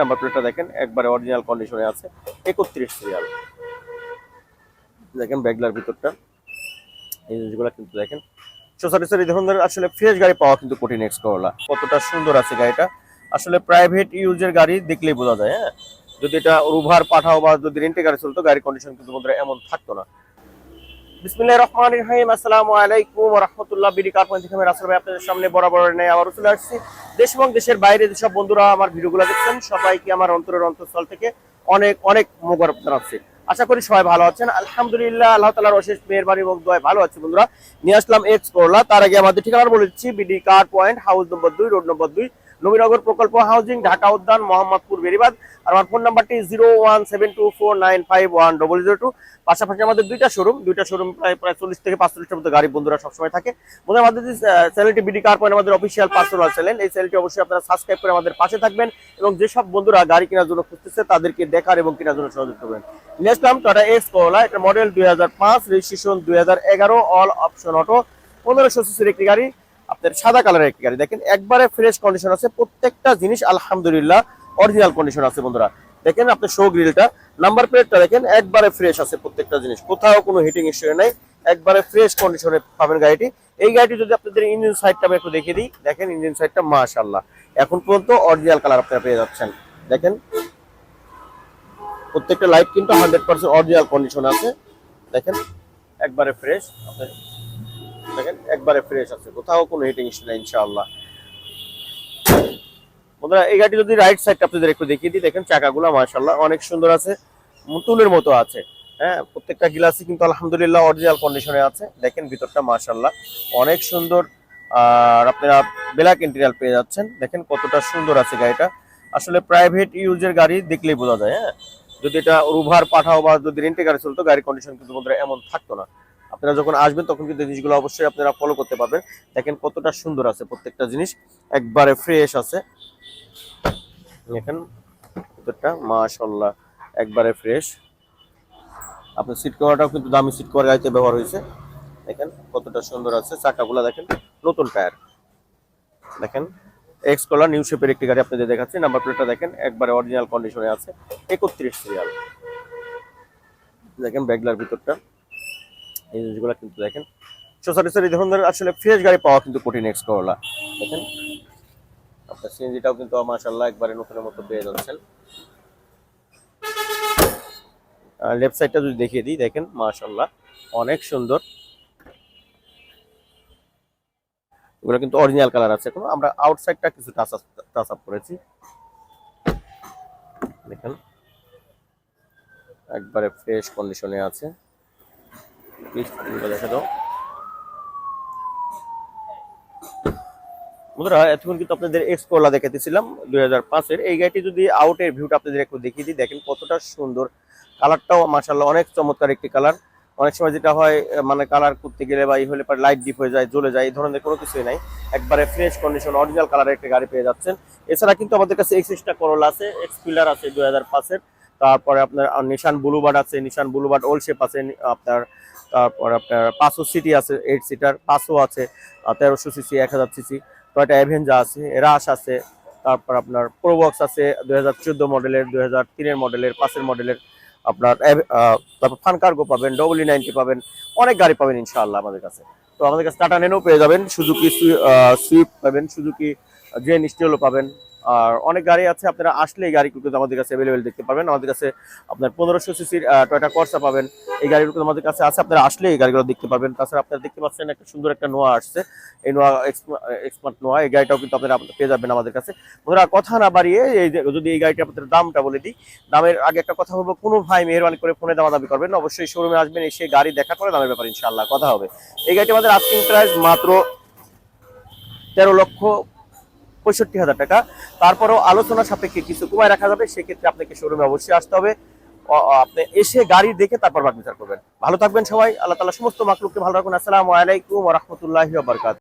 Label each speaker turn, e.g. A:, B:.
A: Number প্লেটটা দেখেন, একবারে অরিজিনাল কন্ডিশনে আছে, একত্রিশ সিরিয়াল দেখেন ব্যাগলার ভিতরটা, এই জিনিসগুলো কিন্তু দেখেন। সচরাচর এই ধরনের আসলে ফ্রেশ গাড়ি পাওয়া কিন্তু কঠিন এক্স করলা কতটা সুন্দর আছে গাড়িটা। আসলে প্রাইভেট ইউজের গাড়ি দেখলেই বোঝা যায় হ্যাঁ? যদি এটা রুভার পাঠাও বা যদি রেন্টে গাড়ি চলতো, গাড়ির কন্ডিশন কিন্তু বন্ধুরা এমন থাকতো না। বিসমিল্লাহির আপনাদের সামনে বরাবর নেই আবারও চলে আসছি। দেশ এবং দেশের বাইরে যেসব বন্ধুরা আমার ভিডিওগুলো দেখছেন, সবাইকে আমার অন্তরের অন্তঃস্থল থেকে অনেক অনেক মোগর জানাচ্ছি। আশা করি সবাই ভালো আছেন। আলহামদুলিল্লাহ, আল্লাহ তালার অশেষ মেহরবানি এবং দোয়ায় ভালো আছে বন্ধুরা। নিয়ে আসলাম এক্স করলা তার আগে আমাদের ঠিকানা বলে দিচ্ছি BD car point house number দুই রোড নম্বর দুই নবীনগর প্রকল্প হাউজিং, ঢাকা উদ্যান, মোহাম্মদপুর বেরিবাদ আর আমার ফোন নাম্বারটি zero one seven two four nine five one double zero two. পাশাপাশি আমাদের দুইটা শোরুম দুইটা শোরুম প্রায় প্রায় চল্লিশ থেকে পাঁচচল্লিশটার মতো গাড়ি বন্ধুরা সবসময় থাকে। আমাদের যে চ্যানেলটি বিডি কার পয়েন্ট আমাদের অফিসিয়াল পার্সোনাল চ্যানেল এই চ্যানেলটি অবশ্যই আপনারা সাবস্ক্রাইব করে আমাদের পাশে থাকবেন এবং যেসব বন্ধুরা গাড়ি কেনার জন্য খুঁজতেছে, তাদেরকে দেখার এবং কেনার জন্য সহযোগ করবেন। নিয়ে আসলাম টাটা এক্স করলা এটা মডেল দুই হাজার পাঁচ রেজিস্ট্রেশন দুই হাজার এগারো অল অপশন অটো পনেরোশো সিসির একটি গাড়ি। আপনার সাদা কালারের একটি গাড়ি। দেখেন, একবারে ফ্রেশ কন্ডিশন আছে, প্রত্যেকটা জিনিস আলহামদুলিল্লাহ অরিজিনাল কন্ডিশন আছে বন্ধুরা। দেখেন আপনি শো গ্রিলটা নাম্বার প্লেটটা দেখেন, একবারে ফ্রেশ আছে প্রত্যেকটা জিনিস। কোথাও কোনো হিটিং ইস্যু নাই, একবারে ফ্রেশ কন্ডিশনে পাবেন গাড়িটি। এই গাড়িটি যদি আপনাদের ইঞ্জিন সাইডটা আমি একটু দেখিয়ে দিই, দেখেন ইঞ্জিন সাইডটা মাশাল্লাহ এখন পর্যন্ত অরিজিনাল কালার আপনারা পেয়ে যাচ্ছেন। দেখেন, প্রত্যেকটা লাইট কিন্তু হান্ড্রেড পার্সেন্ট অরিজিনাল কন্ডিশন আছে। দেখেন, একবারে ফ্রেশ দেখেন একবারে ফ্রেশ আছে, কোথাও কোনো হিটিং ইস্যু নেই ইনশাআল্লাহ। বন্ধুরা, এই গাড়ি যদি রাইট সাইডটা আপনাদের একটু দেখিয়ে দিই, দেখেন চাকাগুলো, মাশাআল্লাহ, অনেক সুন্দর আছে, মুতুলের মতো আছে হ্যাঁ প্রত্যেকটা গ্লাসই কিন্তু আলহামদুলিল্লাহ অরিজিনাল কন্ডিশনে আছে, দেখেন ভিতরটা, মাশাআল্লাহ, অনেক সুন্দর, আর আপনারা ব্ল্যাক ইন্টেরিয়াল পেয়ে যাচ্ছেন, দেখেন কতটা সুন্দর আছে গাড়িটা, আসলে প্রাইভেট ইউজের গাড়ি দেখলেই বোঝা যায় হ্যাঁ যদি এটা রুভার পাঠাও বা যদি রেন্টে গাড়ি চলতো, গাড়ির কন্ডিশন কিন্তু বন্ধুরা এমন থাকতো না। আপনারা যখন আসবেন, তখন কিন্তু জিনিসগুলো অবশ্যই আপনারা ফলো করতে পারবেন। দেখেন কতটা সুন্দর আছে প্রত্যেকটা জিনিস, একবারে ফ্রেশ আছে। দেখেন ভিতরটা মাশাল্লাহ একবারে ফ্রেশ আপনার সিট কভারটাও কিন্তু দামি সিট কভার গাড়িতে ব্যবহার হয়েছে। দেখেন কতটা সুন্দর আছে, চাকাগুলো দেখেন নতুন টায়ার দেখেন এক্স কলার নিউ শেপের একটি গাড়ি আপনাদের দেখাচ্ছি। নাম্বার প্লেটটা দেখেন, একবারে অরিজিনাল কন্ডিশনে আছে, একত্রিশ সিরিয়াল দেখেন ব্যাগলার ভিতরটা। এই জিনিসগুলো কিন্তু দেখেন। সচরাচর এই ধরনের আসলে ফ্রেশ গাড়ি পাওয়া কিন্তু কঠিন এক্স করলা দেখেন, আপনার সিএনজিটাও কিন্তু মাশাআল্লাহ একবারে নতুনের মতো পেয়ে যাচ্ছেন। লেফট সাইডটা যদি দেখিয়ে দিই, দেখেন, মাশাআল্লাহ, অনেক সুন্দর। এগুলো কিন্তু অরিজিনাল কালার আছে এখন। আমরা আউটসাইডটা কিছু টাচ আপ টাচ আপ করেছি। দেখেন, একবারে ফ্রেশ কন্ডিশনে আছে। মানে লাইট ডিপ হয়ে যায়, জ্বলে যায়, এই ধরনের কোনো কিছুই নাই। একবারে ফ্রেশ কন্ডিশন অরিজিনাল কালারের একটা গাড়ি পেয়ে যাচ্ছেন। এছাড়া কিন্তু আমাদের কাছে এক্স এক্সট্রা করোলা আছে এক্স পিলার আছে দুই হাজার পাঁচের। তারপরে আপনার নিশান ব্লুবার্ড আছে নিশান ব্লুবার্ড ওল শেপ আছে, আপনার তারপর আপনার পাঁচশো সিটি আছে এইট সিটার পাঁচশো আছে তেরোশো সিসি, এক হাজার সিসি, টয়টা অ্যাভেঞ্জা আছে, রাশ আছে, তারপর আপনার প্রোবক্স আছে দুই হাজার মডেলের, দুই হাজার তিনের মডেলের, পাঁচের মডেলের, আপনার তারপর ফান কার্গো পাবেন ডবল নাইনটি পাবেন, অনেক গাড়ি পাবেন ইনশাআল্লাহ আমাদের কাছে। তো আমাদের কাছে টাটা নেনও পেয়ে যাবেন সুজুকি সুইফট পাবেন সুজুকি জেন স্টিলও পাবেন। আর অনেক গাড়ি আছে, আপনারা আসলে এই গাড়ি কিন্তু আমাদের কাছে অ্যাভেলেবেল দেখতে পাবেন আমাদের কাছে আপনার পনেরোশো সিসির টয়টা কর্সা পাবেন। এই গাড়িগুলো আমাদের কাছে আছে, আপনারা আসলে এই গাড়িগুলো দেখতে পারবেন। তাছাড়া আপনারা দেখতে পাচ্ছেন একটা সুন্দর একটা নোয়া আসছে। এই নোয়া এক্সপার্ট নোয়া এই গাড়িটাও কিন্তু আপনারা পেয়ে যাবেন আমাদের কাছে। বন্ধুরা, কথা না বাড়িয়ে এই যদি এই গাড়িটা আপনাদের দামটা বলে দিই, দামের আগে একটা কথা বলব, কোনো ভাই মেহরবানি করে ফোনে দামা দাবি করবেন অবশ্যই শোরুমে আসবেন, এসে গাড়ি দেখা করে দামের ব্যাপারে ইনশাল্লাহ কথা হবে। এই গাড়িটা আমাদের আস্কিং প্রাইস মাত্র তেরো লক্ষ পঁয়ষট্টি হাজার টাকা। তারপরেও আলোচনা সাপেক্ষে কিছু কমায় রাখা যাবে, সেক্ষেত্রে আপনাকে শোরুমে অবশ্যই আসতে হবে। আপনি এসে গাড়ি দেখে তারপর বাদ বিচার করবেন। ভালো থাকবেন সবাই, আল্লাহ তালা সমস্ত মাকলুককে ভালো রাখুন। আসসালামু আলাইকুম রহমতুল্লাহ বারকাত